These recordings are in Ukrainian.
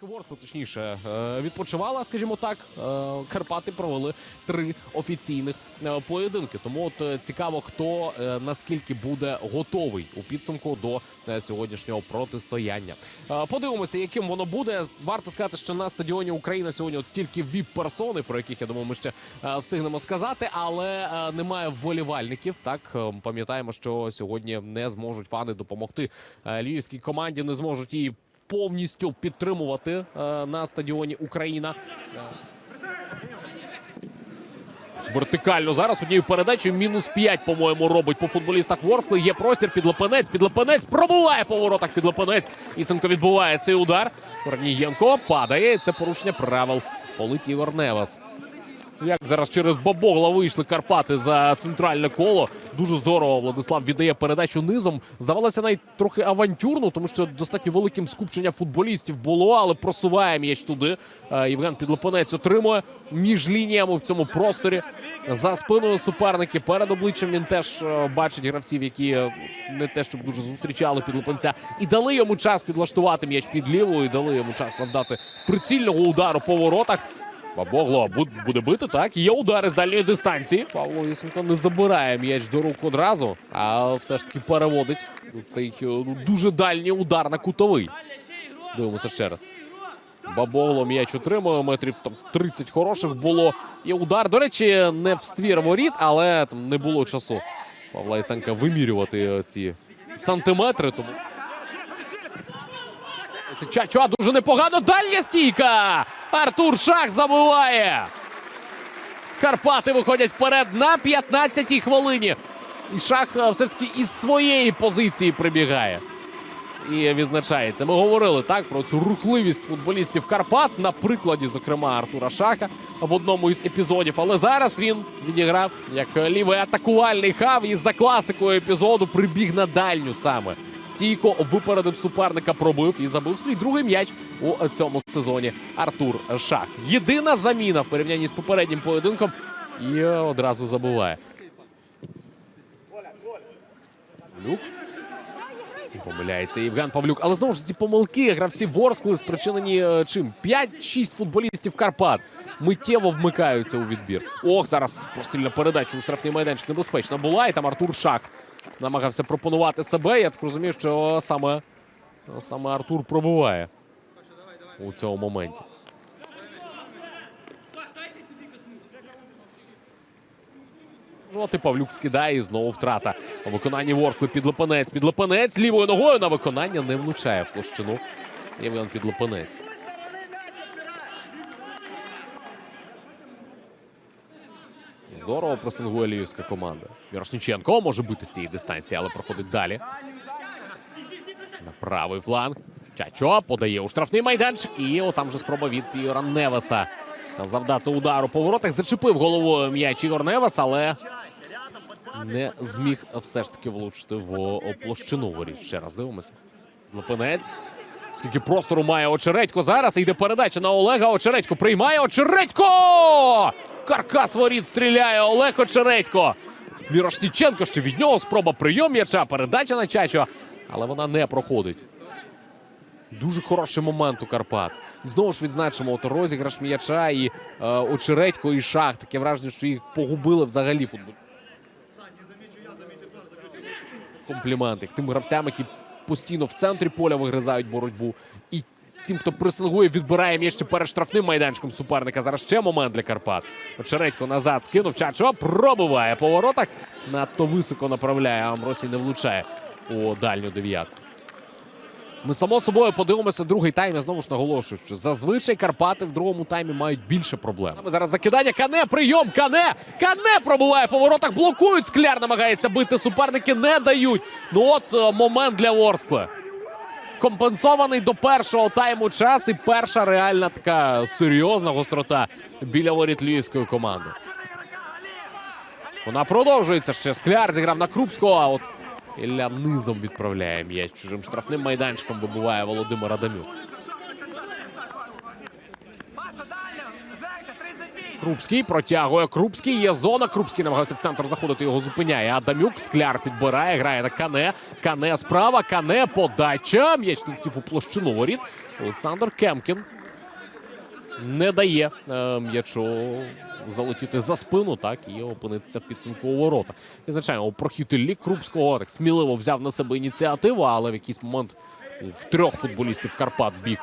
Поки Ворскла, точніше, е, відпочивала, скажімо так, е, Карпати провели три офіційних е, поєдинки. Тому от цікаво, хто наскільки буде готовий у підсумку до сьогоднішнього протистояння. Подивимося, яким воно буде. Варто сказати, що на стадіоні Україна сьогодні от тільки віп-персони, про яких я думаю, ми ще встигнемо сказати, але немає вболівальників. Так пам'ятаємо, що сьогодні не зможуть фани допомогти львівській команді, не зможуть її повністю підтримувати е, на стадіоні Україна. Е, Вертикально зараз однією передачею мінус 5, по-моєму, робить по футболістах Ворскли. Є простір під Лепенець. Під Лепенець пробуває по воротах під Лепенець. Ісенко відбуває цей удар. Корнієнко падає. Це порушення правил. Фолить Ігор Невас. Як зараз через Бабогла вийшли Карпати за центральне коло. Дуже здорово Владислав віддає передачу низом. Здавалося, навіть трохи авантюрно, тому що достатньо великим скупчення футболістів було, але просуває м'яч туди. Е, Євген Підлопонець отримує між лініями в цьому просторі. За спиною суперники перед обличчям він теж е, бачить гравців, які е, не те, щоб дуже зустрічали підлопенця, і дали йому час підлаштувати м'яч під лівою, і дали йому час завдати прицільного удару по воротах. Бабогло буде бити, так. Є удари з дальньої дистанції. Павло Ісенко не забирає м'яч до рук одразу, а все ж таки переводить цей е, ну, дуже дальній удар на кутовий. Дивимося ще раз. Бабогло м'яч отримує, метрів там 30 хороших було. І удар, до речі, не в ствір воріт, але там не було часу Павла Ісенка вимірювати е, ці сантиметри. Тому це Чачуа дуже непогано. Дальня стійка. Артур Шах забиває. Карпати виходять вперед на 15-й хвилині. І Шах е, все ж таки із своєї позиції прибігає. І відзначається. Ми говорили так про цю рухливість футболістів Карпат на прикладі, зокрема, Артура Шаха в одному із епізодів. Але зараз він відіграв як лівий атакувальний хав і за класикою епізоду прибіг на дальню саме. Стійко випередив суперника, пробив і забив свій другий м'яч у цьому сезоні. Артур Шах. Єдина заміна в порівнянні з попереднім поєдинком і одразу забиває. Люк. Помиляється Євген Павлюк. Але знову ж ці помилки гравців Ворскли спричинені е, чим? 5-6 футболістів Карпат миттєво вмикаються у відбір. Ох, зараз прострільна передача у штрафний майданчик небезпечна була. І там Артур Шах намагався пропонувати себе. Я так розумію, що саме, саме Артур пробиває у цьому моменті. Жовтий Павлюк скидає і знову втрата. У виконанні Ворскли підлопанець. Підлопанець лівою ногою на виконання не влучає в площину. Євген підлопанець. Здорово пресингує львівська команда. Мірошніченко може бити з цієї дистанції, але проходить далі. На правий фланг. Чачо подає у штрафний майданчик. І отам же спроба від Ігора Невеса завдати удару по воротах. Зачепив головою м'яч Ігор Невес, але не зміг все ж таки влучити в площину воріт. Ще раз дивимося. Лопинець. Скільки простору має Очередько зараз. Йде передача на Олега. Очередько приймає. Очередько! В каркас воріт стріляє Олег Очередько. Мірошніченко ще від нього спроба прийом м'яча. Передача на Чачо. Але вона не проходить. Дуже хороший момент у Карпат. Знову ж відзначимо от розіграш м'яча і е, Очередько і Шах. Таке враження, що їх погубили взагалі футбол. Компліменти тим гравцям, які постійно в центрі поля вигризають боротьбу. І тим, хто пресингує, відбирає м'яч перед штрафним майданчиком суперника. Зараз ще момент для Карпат. Очередько назад скинув. Чачо пробиває по воротах. Надто високо направляє. а Амросій не влучає у дальню дев'ятку. Ми само собою подивимося другий тайм. Я знову ж наголошую, що зазвичай Карпати в другому таймі мають більше проблем. Зараз закидання Кане, прийом Кане. Кане пробуває по воротах, блокують. Скляр намагається бити. Суперники не дають. Ну от е, момент для Ворскли. Компенсований до першого тайму час і перша реальна така серйозна гострота біля воріт львівської команди. Вона продовжується ще. Скляр зіграв на Крупського. А от Ілля низом відправляє м'яч чужим штрафним майданчиком вибиває Володимир Адамюк. Маша, дальня! Жека, 38! Крупський протягує Крупський. Є зона. Крупський намагався в центр заходити. Його зупиняє. Адамюк. Скляр підбирає. Грає на Кане. Кане справа. Кане подача. М'яч летів у площину воріт. Олександр Кемкін не дає м'ячу залетіти за спину, так і опинитися в підсумку у ворота. Відзначаємо, у прохід Крупського так сміливо взяв на себе ініціативу, але в якийсь момент в трьох футболістів Карпат біг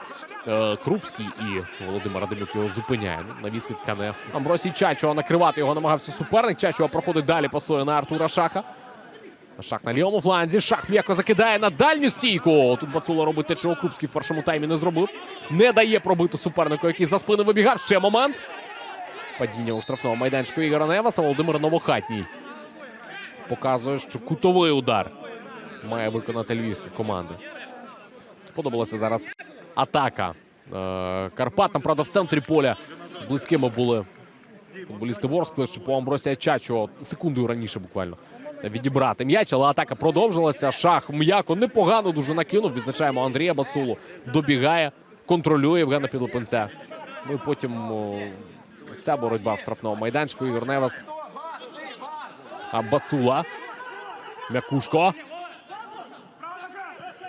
е, Крупський і Володимир Адамюк його зупиняє. Ну, навіс від Кане. Амбросій Чачуа накривати його намагався суперник. Чачуа проходить далі, пасує на Артура Шаха. Шах на лівому фланзі. Шах м'яко закидає на дальню стійку. Тут Бацула робить те, чого Крупський в першому таймі не зробив. Не дає пробити супернику, який за спини вибігав. Ще момент. Падіння у штрафному майданчику Ігора Неваса. Володимир Новохатній показує, що кутовий удар має виконати львівська команда. Сподобалася зараз атака е, Карпат. Там, правда, в центрі поля близькими були футболісти Ворскли, що по Амбросія Чачо секундою раніше буквально відібрати м'яч, але атака продовжилася. Шах м'яко непогано дуже накинув. Відзначаємо Андрія Бацулу. Добігає, контролює Євгена Підлопенця. Ну і потім о, ця боротьба в штрафному майданчику. Ігор Невас. А Бацула. Мякушко.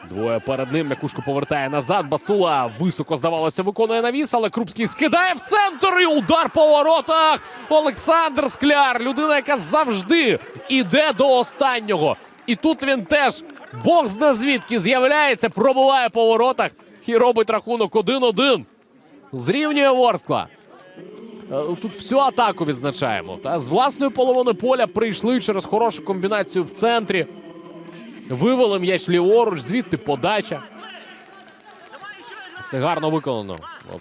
Двоє перед ним. Мякушко повертає назад. Бацула високо, здавалося, виконує навіс, але Крупський скидає в центр і удар по воротах. Олександр Скляр. Людина, яка завжди іде до останнього. І тут він теж бог зна звідки з'являється, пробуває по воротах і робить рахунок 1-1. Зрівнює Ворскла. Е, Тут всю атаку відзначаємо. Та з власної половини поля прийшли через хорошу комбінацію в центрі. Вивели м'яч ліворуч, звідти подача. Все гарно виконано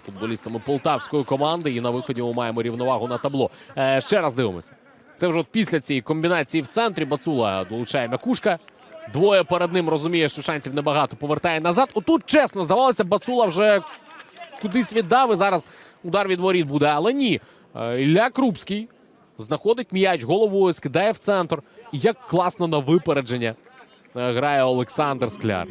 футболістами полтавської команди. І на виході ми маємо рівновагу на табло. Е, ще раз дивимося. Це вже от після цієї комбінації в центрі. Бацула долучає м'якушка. Двоє перед ним розуміє, що шансів небагато. Повертає назад. Отут, чесно, здавалося, Бацула вже кудись віддав. І зараз удар від воріт буде. Але ні. Е, Ілля Крупський знаходить м'яч головою, скидає в центр. І як класно на випередження грає Олександр Скляр.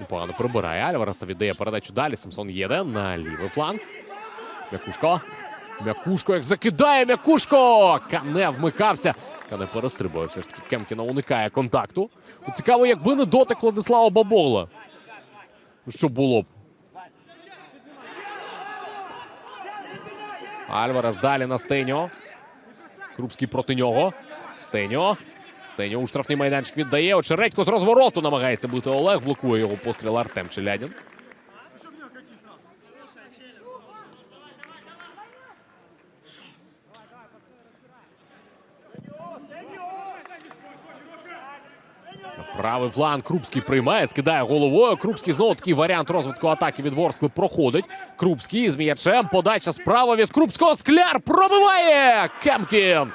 Непогано прибирає Альвареса, віддає передачу далі. Самсон їде на лівий фланг. М'якушко. М'якушко, як закидає М'якушко! Кане вмикався. Кане перестрибує. Все ж таки Кемкіна уникає контакту. От Цікаво, якби не дотик Владислава Бабола. Що було б? Альварес далі на Стеньо. Крупський проти нього. Стеньо. Стеньо у штрафний майданчик віддає. Очередько з розвороту намагається бути Олег. Блокує його постріл Артем Челядін. Правий фланг Крупський приймає, скидає головою. Крупський знову такий варіант розвитку атаки від Ворскли проходить. Крупський з м'ячем. Подача справа від Крупського. Скляр пробиває! Кемкін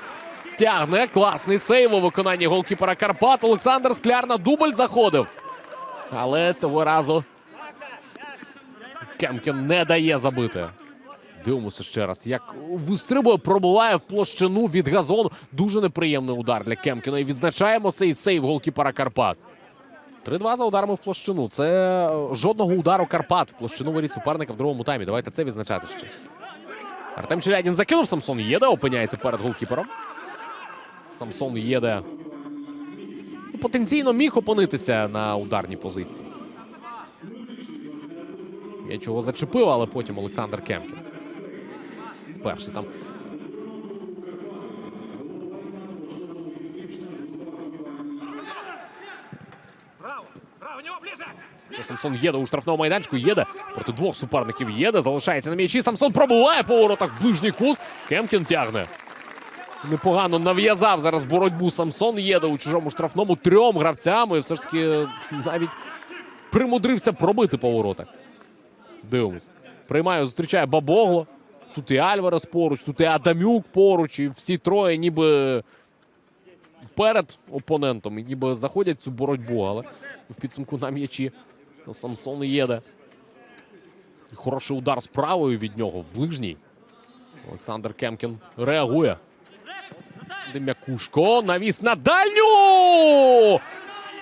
тягне. Класний сейв у виконанні голкіпера Карпат. Олександр Скляр на дубль заходив. Але цього разу Кемкін не дає забити. Дивимося ще раз, як вистрибує, пробуває в площину від газону. Дуже неприємний удар для Кемкіна. І відзначаємо цей сейв голкіпера Карпат. 3-2 за ударами в площину. Це е, жодного удару Карпат в площину воріт суперника в другому таймі. Давайте це відзначати ще. Артем Челядін закинув. Самсон Єде опиняється перед голкіпером. Самсон Єде ну, потенційно міг опинитися на ударній позиції. Я чого зачепив, але потім Олександр Кемкін. Перший там. Це Самсон їде у штрафному майданчику. Їде проти двох суперників. Їде, залишається на м'ячі. Самсон пробуває по воротах в ближній кут. Кемкін тягне. Непогано нав'язав зараз боротьбу Самсон. Їде у чужому штрафному трьом гравцями. Все ж таки навіть примудрився пробити по воротах. Дивимось. Приймає, зустрічає Бабогло. Тут і Альварес поруч, тут і Адамюк поруч. І всі троє ніби перед опонентом. Ніби заходять цю боротьбу, але в підсумку на м'ячі Самсон їде. Хороший удар з правою від нього в ближній. Олександр Кемкін реагує. Дем'якушко навіс на дальню.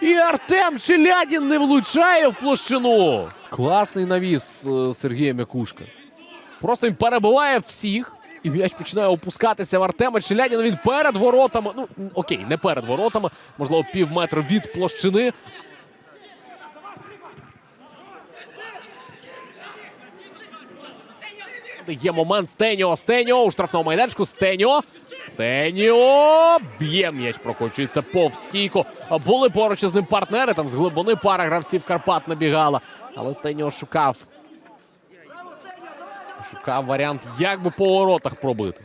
І Артем Челядін не влучає в площину. Класний навіс е, Сергія Мякушка. Просто він перебиває всіх, і м'яч починає опускатися в Артема Челядіна. Він перед воротами. Ну, окей, не перед воротами, можливо, пів метра від площини. Є момент Стеніо. Стеніо у штрафному майданчику. Стеніо. Стеніо. Б'є м'яч, прокочується повз стійку. Були поруч із ним партнери. Там з глибини пара гравців Карпат набігала. Але Стеніо шукав. Шукав варіант, як би по воротах пробити.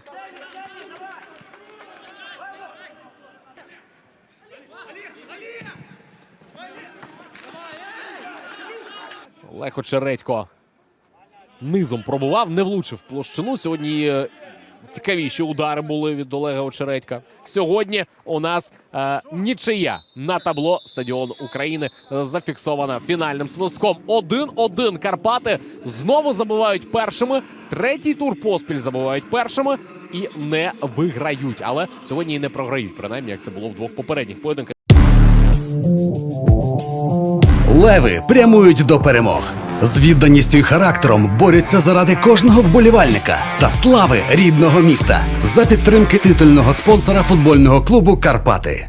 Олег Очередько низом пробував, не влучив площину. Сьогодні е, цікавіші удари були від Олега Очередька. Сьогодні у нас е, нічия на табло стадіону України зафіксована фінальним свистком. 1-1 Карпати знову забувають першими. Третій тур поспіль забувають першими і не виграють. Але сьогодні і не програють, принаймні як це було в двох попередніх поєдинках. Леви прямують до перемог. З відданістю й характером борються заради кожного вболівальника та слави рідного міста за підтримки титульного спонсора футбольного клубу Карпати.